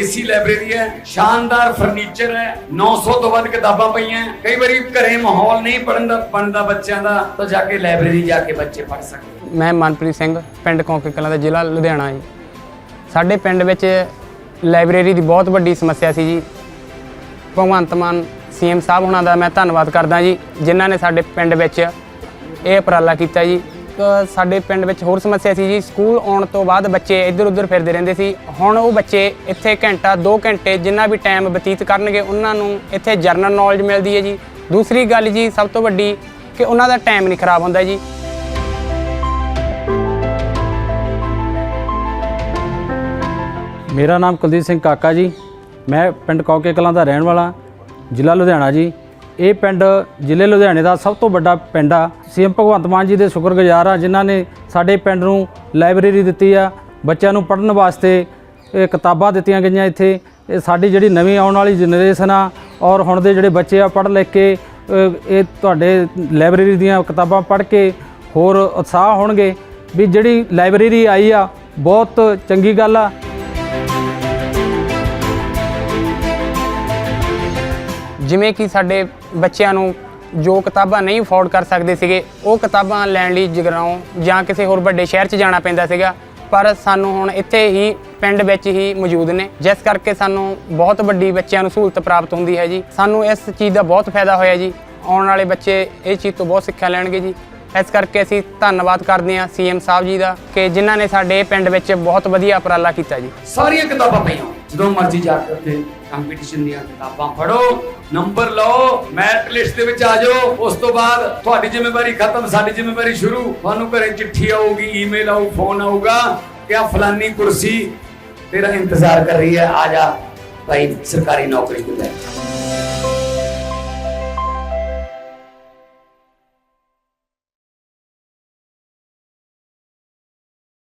AC library ਹੈ, ਸ਼ਾਨਦਾਰ furniture ਹੈ 900 ਤੋਂ ਵੱਧ ਕਿਤਾਬਾਂ ਪਈਆਂ ਕਈ ਵਾਰੀ ਘਰੇ ਮਾਹੌਲ ਨਹੀਂ ਪੜਨ ਦਾ ਬਣਦਾ ਬੱਚਿਆਂ ਦਾ, ਤਾਂ ਜਾ ਕੇ ਲਾਇਬ੍ਰੇਰੀ ਜਾ ਕੇ ਬੱਚੇ ਪੜ ਸਕਦੇ ਮੈਂ ਮਨਪ੍ਰੀਤ ਸਿੰਘ, ਪਿੰਡ ਕੌਂਕੇ ਕਲਾਂ ਦਾ ਜ਼ਿਲ੍ਹਾ ਲੁਧਿਆਣਾ ਜੀ। ਸਾਡੇ ਪਿੰਡ ਵਿੱਚ ਲਾਇਬ੍ਰੇਰੀ ਦੀ ਬਹੁਤ ਵੱਡੀ ਸਮੱਸਿਆ ਸੀ ਜੀ। ਭਗਵੰਤ ਮਾਨ ਸੀਐਮ ਸਾਹਿਬ ਹੁਣਾਂ ਦਾ ਮੈਂ ਧੰਨਵਾਦ ਕਰਦਾ ਜੀ, ਜਿਨ੍ਹਾਂ ਨੇ ਸਾਡੇ ਪਿੰਡ ਵਿੱਚ ਇਹ ਉਪਰਾਲਾ ਕੀਤਾ ਜੀ। ਇੱਕ ਸਾਡੇ ਪਿੰਡ ਵਿੱਚ ਹੋਰ ਸਮੱਸਿਆ ਸੀ ਜੀ, ਸਕੂਲ ਆਉਣ ਤੋਂ ਬਾਅਦ ਬੱਚੇ ਇੱਧਰ ਉੱਧਰ ਫਿਰਦੇ ਰਹਿੰਦੇ ਸੀ। ਹੁਣ ਉਹ ਬੱਚੇ ਇੱਥੇ ਘੰਟਾ 2 ਘੰਟੇ ਜਿੰਨਾ ਵੀ ਟਾਈਮ ਬਤੀਤ ਕਰਨਗੇ, ਉਹਨਾਂ ਨੂੰ ਇੱਥੇ ਜਰਨਲ ਨੌਲੇਜ ਮਿਲਦੀ ਹੈ ਜੀ। ਦੂਸਰੀ ਗੱਲ ਜੀ, ਸਭ ਤੋਂ ਵੱਡੀ ਕਿ ਉਹਨਾਂ ਦਾ ਟਾਈਮ ਨਹੀਂ ਖਰਾਬ ਹੁੰਦਾ ਜੀ। ਮੇਰਾ ਨਾਮ ਕੁਲਦੀਪ ਸਿੰਘ ਕਾਕਾ ਜੀ। ਮੈਂ ਪਿੰਡ ਕੌਕੇ ਕਲਾਂ ਦਾ ਰਹਿਣ ਵਾਲਾ, ਜ਼ਿਲ੍ਹਾ ਲੁਧਿਆਣਾ ਜੀ। ਇਹ ਪਿੰਡ ਜ਼ਿਲ੍ਹੇ ਲੁਧਿਆਣੇ ਦਾ ਸਭ ਤੋਂ ਵੱਡਾ ਪਿੰਡ ਆ। ਸੀਐਮ ਭਗਵੰਤ ਮਾਨ ਜੀ ਦੇ ਸ਼ੁਕਰਗੁਜ਼ਾਰ ਆ, ਜਿਨ੍ਹਾਂ ਨੇ ਸਾਡੇ ਪਿੰਡ ਨੂੰ ਲਾਇਬ੍ਰੇਰੀ ਦਿੱਤੀ ਆ। ਬੱਚਿਆਂ ਨੂੰ ਪੜ੍ਹਨ ਵਾਸਤੇ ਇਹ ਕਿਤਾਬਾਂ ਦਿੱਤੀਆਂ ਗਈਆਂ ਇੱਥੇ। ਇਹ ਸਾਡੀ ਜਿਹੜੀ ਨਵੀਂ ਆਉਣ ਵਾਲੀ ਜਨਰੇਸ਼ਨ ਆ, ਔਰ ਹੁਣ ਦੇ ਜਿਹੜੇ ਬੱਚੇ ਆ, ਪੜ੍ਹ ਲਿਖ ਕੇ ਇਹ ਤੁਹਾਡੇ ਲਾਇਬ੍ਰੇਰੀ ਦੀਆਂ ਕਿਤਾਬਾਂ ਪੜ੍ਹ ਕੇ ਹੋਰ ਉਤਸ਼ਾਹ ਹੋਣਗੇ। ਵੀ ਜਿਹੜੀ ਲਾਇਬ੍ਰੇਰੀ ਆਈ ਆ, ਬਹੁਤ ਚੰਗੀ ਗੱਲ ਆ। ਜਿਵੇਂ ਕਿ ਸਾਡੇ ਬੱਚਿਆਂ ਨੂੰ ਜੋ ਕਿਤਾਬਾਂ ਨਹੀਂ ਅਫੋਰਡ ਕਰ ਸਕਦੇ ਸੀਗੇ, ਉਹ ਕਿਤਾਬਾਂ ਲੈਣ ਲਈ ਜਗਰਾਉਂ ਜਾਂ ਕਿਸੇ ਹੋਰ ਵੱਡੇ ਸ਼ਹਿਰ 'ਚ ਜਾਣਾ ਪੈਂਦਾ ਸੀਗਾ, ਪਰ ਸਾਨੂੰ ਹੁਣ ਇੱਥੇ ਹੀ ਪਿੰਡ ਵਿੱਚ ਹੀ ਮੌਜੂਦ ਨੇ। ਜਿਸ ਕਰਕੇ ਸਾਨੂੰ ਬਹੁਤ ਵੱਡੀ ਬੱਚਿਆਂ ਨੂੰ ਸਹੂਲਤ ਪ੍ਰਾਪਤ ਹੁੰਦੀ ਹੈ ਜੀ। ਸਾਨੂੰ ਇਸ ਚੀਜ਼ ਦਾ ਬਹੁਤ ਫਾਇਦਾ ਹੋਇਆ ਜੀ। ਆਉਣ ਵਾਲੇ ਬੱਚੇ ਇਹ ਚੀਜ਼ ਤੋਂ ਬਹੁਤ ਸਿੱਖਿਆ ਲੈਣਗੇ ਜੀ। ਇਸ ਕਰਕੇ ਅਸੀਂ ਧੰਨਵਾਦ ਕਰਦੇ ਹਾਂ ਸੀਐਮ ਸਾਹਿਬ ਜੀ ਦਾ ਕਿ ਜਿਨ੍ਹਾਂ ਨੇ ਸਾਡੇ ਪਿੰਡ ਵਿੱਚ ਬਹੁਤ ਵਧੀਆ ਉਪਰਾਲਾ ਕੀਤਾ ਜੀ। ਸਾਰੀਆਂ ਕਿਤਾਬਾਂ ਪਈਆਂ। ਜਦੋਂ ਮਰਜ਼ੀ ਜਾ ਕੇ ਉੱਥੇ ਕੰਪੀਟੀਸ਼ਨ ਦੀਆਂ ਕਿਤਾਬਾਂ ਪੜੋ ਨੰਬਰ ਲਓ ਮੈਰਿਟ ਲਿਸਟ ਦੇ ਵਿੱਚ ਆ ਜਾਓ, ਉਸ ਤੋਂ ਬਾਅਦ ਤੁਹਾਡੀ ਜ਼ਿੰਮੇਵਾਰੀ ਖਤਮ, ਸਾਡੀ ਜ਼ਿੰਮੇਵਾਰੀ ਸ਼ੁਰੂ। ਤੁਹਾਨੂੰ ਘਰੇ ਚਿੱਠੀ ਆਊਗੀ ਈਮੇਲ ਆਊ ਫੋਨ ਆਊਗਾ ਕਿ ਆ ਫਲਾਨੀ ਕੁਰਸੀ ਤੇਰਾ ਇੰਤਜ਼ਾਰ ਕਰ ਰਹੀ ਹੈ, ਆ ਜਾ ਭਾਈ ਸਰਕਾਰੀ ਨੌਕਰੀ ਤੇ ਲੈ